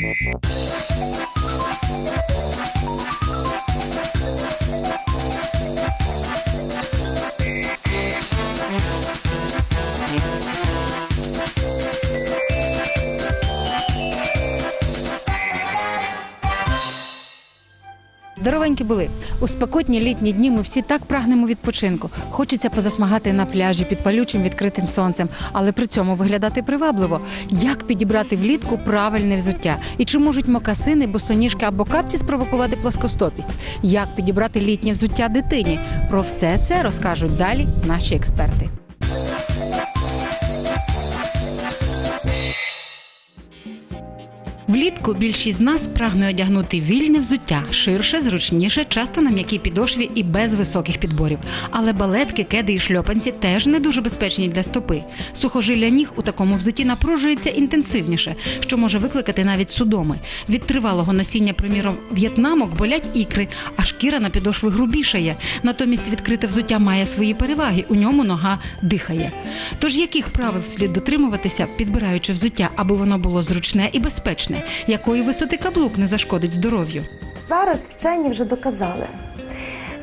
Música Здоровенькі були. У спекотні літні дні ми всі так прагнемо відпочинку. Хочеться позасмагати на пляжі під палючим відкритим сонцем, але при цьому виглядати привабливо. Як підібрати влітку правильне взуття? І чи можуть мокасини, босоніжки або капці спровокувати плоскостопість? Як підібрати літнє взуття дитині? Про все це розкажуть далі наші експерти. Влітку більшість з нас прагне одягнути вільне взуття ширше, зручніше, часто на м'якій підошві і без високих підборів. Але балетки, кеди і шльопанці теж не дуже безпечні для стопи. Сухожилля ніг у такому взутті напружується інтенсивніше, що може викликати навіть судоми. Від тривалого носіння, приміром, в'єтнамок болять ікри, а шкіра на підошви грубішає. Натомість відкрите взуття має свої переваги. У ньому нога дихає. Тож яких правил слід дотримуватися, підбираючи взуття, аби воно було зручне і безпечне? Якої висоти каблук не зашкодить здоров'ю? Зараз вчені вже доказали.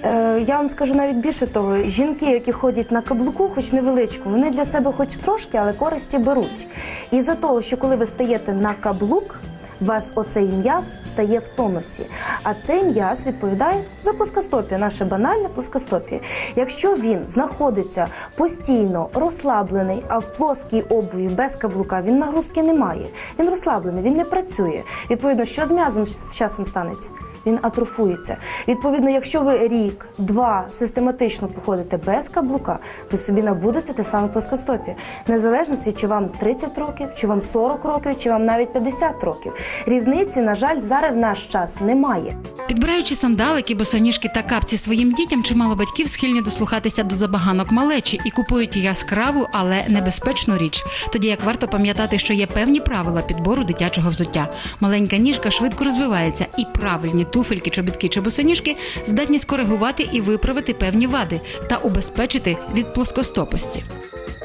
Е, Я вам скажу навіть більше того, жінки, які ходять на каблуку, хоч невеличку, вони для себе хоч трошки, але користі беруть. І за того, що коли ви стаєте на каблук, вас оцей м'яз стає в тонусі. А цей м'яз відповідає за плоскостопі, наше банальне плоскостопія. Якщо він знаходиться постійно розслаблений, а в плоскій обуві без каблука він нагрузки не має. Він розслаблений, він не працює. Відповідно, що з м'язом з часом станеться? Він атрофується. Відповідно, якщо ви рік, два систематично походите без каблука, ви собі набудете те саме плоскостопі. Незалежно, чи вам 30 років, чи вам 40 років, чи вам навіть 50 років. Різниці, на жаль, зараз в наш час немає. Підбираючи сандалики, босоніжки та капці своїм дітям, чимало батьків схильні дослухатися до забаганок малечі і купують яскраву, але небезпечну річ. Тоді як варто пам'ятати, що є певні правила підбору дитячого взуття. Маленька ніжка швидко розвивається, і правильні туфельки, чобітки чи босоніжки здатні скоригувати і виправити певні вади та убезпечити від плоскостопості.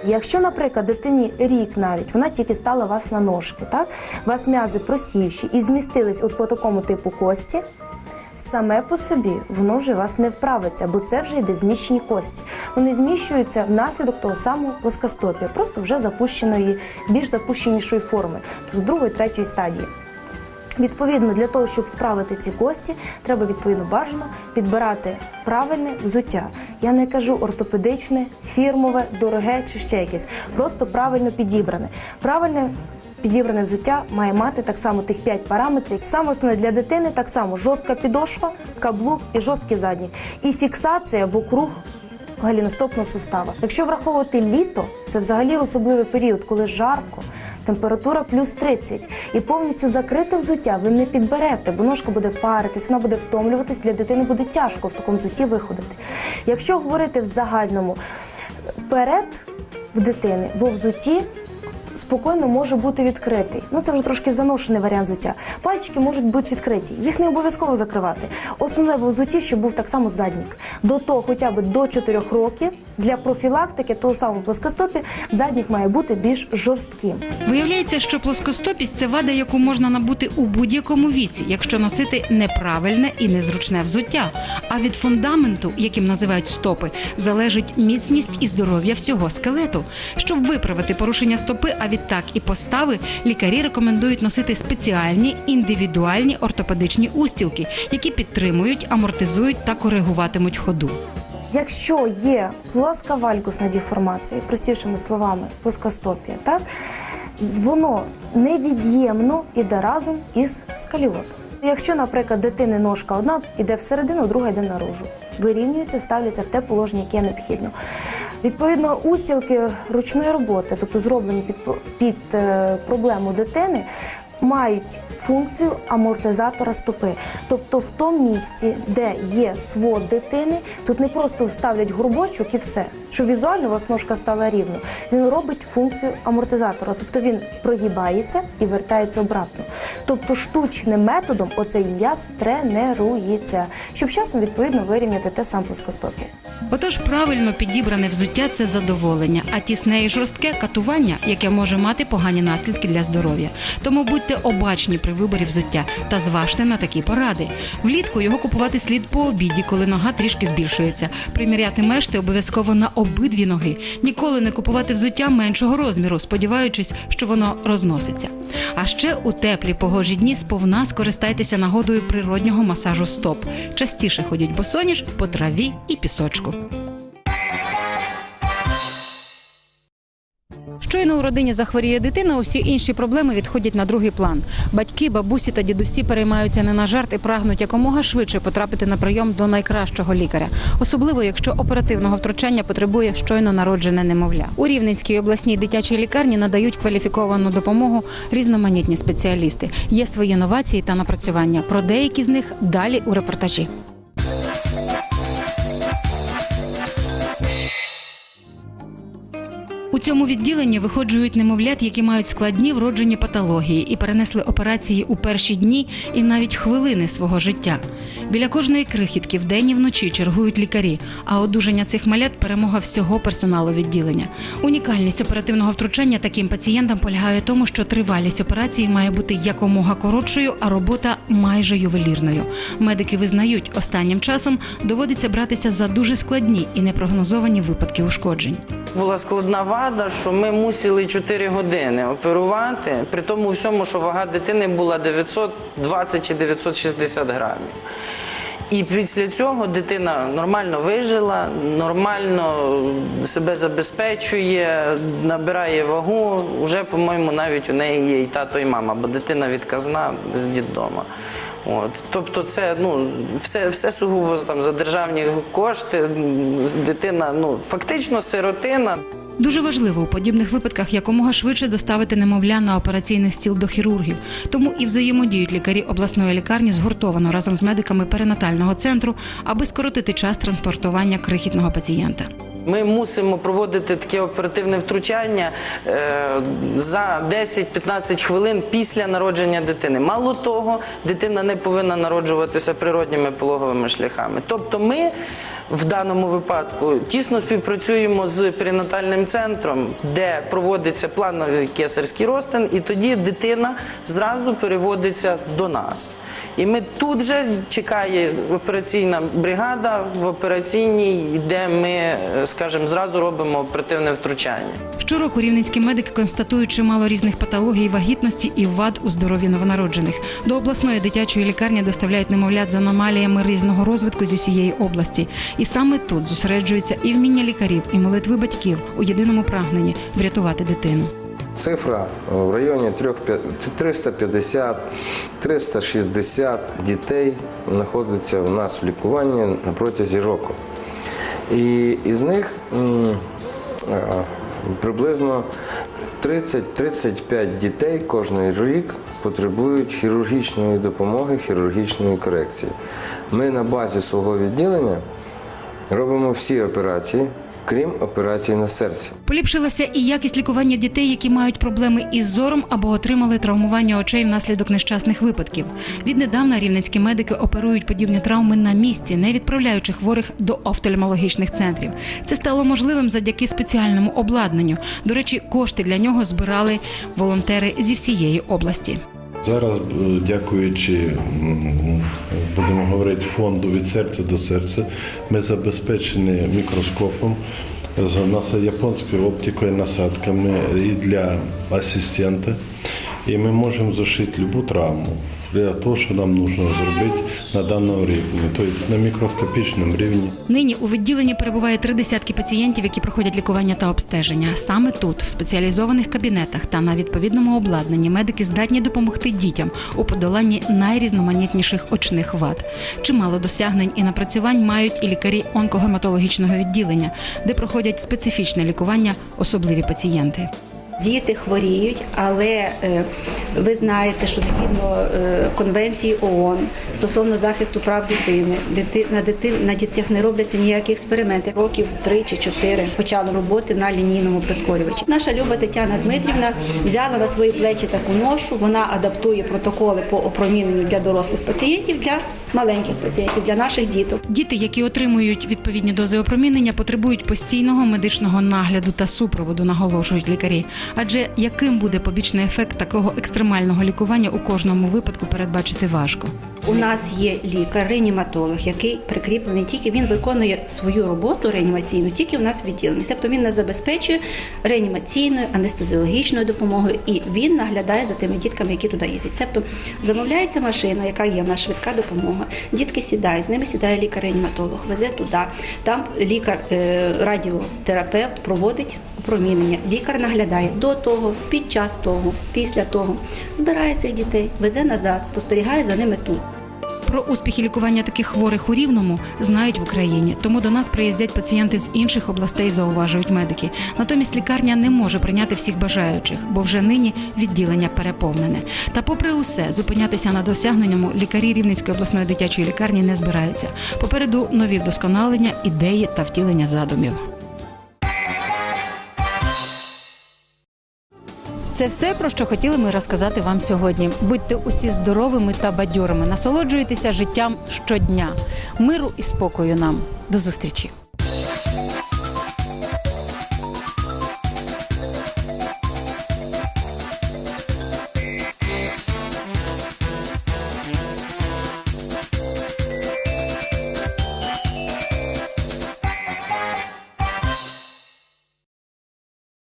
Якщо, наприклад, дитині рік навіть вона тільки стала вас на ножки, так у вас м'язи просівші і змістились от по такому типу кості. Саме по собі воно вже вас не вправиться, бо це вже йде зміщені кості. Вони зміщуються внаслідок того самого плоскостопія, просто вже запущеної, більш запущенішої форми, тобто другої, третьої стадії. Відповідно, для того, щоб вправити ці кості, треба відповідно бажано підбирати правильне взуття. Я не кажу ортопедичне, фірмове, дороге чи ще якесь. Просто правильно підібране. Правильне підібране взуття має мати так само тих 5 параметрів. Саме основне для дитини так само жорстка підошва, каблук і жорсткий задній. І фіксація вокруг галіностопного сустава. Якщо враховувати літо, це взагалі особливий період, коли жарко. Температура плюс 30. І повністю закрите взуття ви не підберете, бо ножка буде паритись, вона буде втомлюватись, для дитини буде тяжко в такому взутті виходити. Якщо говорити в загальному, перед в дитини бо взутті спокійно може бути відкритий. Ну це вже трошки заношений варіант взуття. Пальчики можуть бути відкриті. Їх не обов'язково закривати. Основне в взутті, щоб був так само заднік. До того, хоча б до 4 років для профілактики того самого плоскостопі заднік має бути більш жорстким. Виявляється, що плоскостопість це вада, яку можна набути у будь-якому віці, якщо носити неправильне і незручне взуття. А від фундаменту, яким називають стопи, залежить міцність і здоров'я всього скелету. Щоб виправити порушення стопи, а відтак і постави, лікарі рекомендують носити спеціальні індивідуальні ортопедичні устілки, які підтримують, амортизують та коригуватимуть ходу. Якщо є плоска валькусна деформація, простішими словами, плоскостопія, так воно невід'ємно іде разом із скаліозом. Якщо, наприклад, дитини ножка одна йде всередину, друга йде наружу, вирівнюються, ставляться в те положення, яке необхідно. Відповідно, устілки ручної роботи, тобто зроблені під, під е, проблему дитини, мають функцію амортизатора стопи. Тобто в тому місці, де є свод дитини, тут не просто вставлять горбочок і все, що візуально у вас ножка стала рівно. Він робить функцію амортизатора, тобто він прогибається і вертається обратно. Тобто штучним методом оцей м'яз тренується, щоб часом відповідно вирівняти те саме плоскостопі. Отож, правильно підібране взуття це задоволення, а тісне і жорстке катування, яке може мати погані наслідки для здоров'я. Тому будьте Будьте обачні при виборі взуття та зважте на такі поради. Влітку його купувати слід по обіді, коли нога трішки збільшується. Приміряти мешти обов'язково на обидві ноги. Ніколи не купувати взуття меншого розміру, сподіваючись, що воно розноситься. А ще у теплі погожі дні сповна скористайтеся нагодою природнього масажу стоп. Частіше ходіть босоніж по траві і пісочку. Щойно у родині захворіє дитина, усі інші проблеми відходять на другий план. Батьки, бабусі та дідусі переймаються не на жарт і прагнуть якомога швидше потрапити на прийом до найкращого лікаря, особливо якщо оперативного втручання потребує щойно народжене немовля. У Рівненській обласній дитячій лікарні надають кваліфіковану допомогу різноманітні спеціалісти. Є свої новації та напрацювання. Про деякі з них далі у репортажі. Цьому відділенні виходжують немовлят, які мають складні вроджені патології і перенесли операції у перші дні і навіть хвилини свого життя. Біля кожної крихітки вдень і вночі чергують лікарі, а одужання цих малят перемога всього персоналу відділення. Унікальність оперативного втручання таким пацієнтам полягає в тому, що тривалість операції має бути якомога коротшою, а робота майже ювелірною. Медики визнають, останнім часом доводиться братися за дуже складні і непрогнозовані випадки ушкоджень. Була складна вада, що ми мусили 4 години оперувати, при тому всьому, що вага дитини була 920 чи 960 грамів. І після цього дитина нормально вижила, нормально себе забезпечує, набирає вагу. Уже, по-моєму, навіть у неї є і тато, і мама, бо дитина відказна з дідома. От. Тобто це ну, все, все сугубо там, за державні кошти. Дитина ну, фактично сиротина. Дуже важливо у подібних випадках якомога швидше доставити немовля на операційний стіл до хірургів. Тому і взаємодіють лікарі обласної лікарні згуртовано разом з медиками перинатального центру, аби скоротити час транспортування крихітного пацієнта. Ми мусимо проводити таке оперативне втручання е, за 10-15 хвилин після народження дитини. Мало того, дитина не повинна народжуватися природніми пологовими шляхами. Тобто ми в даному випадку тісно співпрацюємо з перинатальним центром, де проводиться плановий кесарський розтин, і тоді дитина зразу переводиться до нас. І ми тут же чекає операційна бригада в операційній, де ми, е, скажімо, зразу робимо оперативне втручання. Щороку рівненські медики констатують чимало різних патологій вагітності і вад у здоров'ї новонароджених. До обласної дитячої лікарні доставляють немовлят з аномаліями різного розвитку з усієї області. І саме тут зосереджуються і вміння лікарів, і молитви батьків у єдиному прагненні врятувати дитину. Цифра в районі 350-360 дітей знаходиться у нас в лікуванні на протязі року. І із них е, приблизно 30-35 дітей кожний рік потребують хірургічної допомоги, хірургічної корекції. Ми на базі свого відділення робимо всі операції, крім операції на серці. Поліпшилася і якість лікування дітей, які мають проблеми із зором або отримали травмування очей внаслідок нещасних випадків. Віднедавна рівненські медики оперують подібні травми на місці, не відправляючи хворих до офтальмологічних центрів. Це стало можливим завдяки спеціальному обладнанню. До речі, кошти для нього збирали волонтери зі всієї області. Зараз, е, дякуючи, будемо говорити, фонду від серця до серця, ми забезпечені мікроскопом з японською оптикою, насадками і для асистента. І ми можемо зашити будь-яку травму для того, що нам потрібно зробити на даному рівні, тобто на мікроскопічному рівні. Нині у відділенні перебуває три десятки пацієнтів, які проходять лікування та обстеження. Саме тут, в спеціалізованих кабінетах та на відповідному обладнанні, медики здатні допомогти дітям у подоланні найрізноманітніших очних вад. Чимало досягнень і напрацювань мають і лікарі онкогематологічного відділення, де проходять специфічне лікування особливі пацієнти. Діти хворіють, але е, ви знаєте, що згідно е, конвенції ООН стосовно захисту прав дитини, дити, на, дитин, на дітях не робляться ніякі експерименти. Років три чи чотири почали роботи на лінійному прискорювачі. Наша люба Тетяна Дмитрівна взяла на свої плечі таку ношу. Вона адаптує протоколи по опроміненню для дорослих пацієнтів, для маленьких пацієнтів, для наших діток. Діти, які отримують відповідні дози опромінення, потребують постійного медичного нагляду та супроводу, наголошують лікарі. Адже яким буде побічний ефект такого екстремального лікування у кожному випадку передбачити важко. У нас є лікар-реаніматолог, який прикріплений тільки він виконує свою роботу реанімаційну, тільки у нас в відділенні. Тобто він нас забезпечує реанімаційною, анестезіологічною допомогою, і він наглядає за тими дітками, які туди їздять. Тобто замовляється машина, яка є в нас швидка допомога. Дітки сідають, з ними сідає лікар-реаніматолог, везе туди. Там лікар е, проводить опромінення. Лікар наглядає до того, під час того, після того. Збирає цих дітей, везе назад, спостерігає за ними тут. Про успіхи лікування таких хворих у рівному знають в Україні, тому до нас приїздять пацієнти з інших областей, зауважують медики. Натомість лікарня не може прийняти всіх бажаючих, бо вже нині відділення переповнене. Та, попри усе, зупинятися на досягненому лікарі Рівненської обласної дитячої лікарні не збираються. Попереду нові вдосконалення, ідеї та втілення задумів. Це все, про що хотіли ми розказати вам сьогодні. Будьте усі здоровими та бадьорими, насолоджуйтеся життям щодня. Миру і спокою нам. До зустрічі!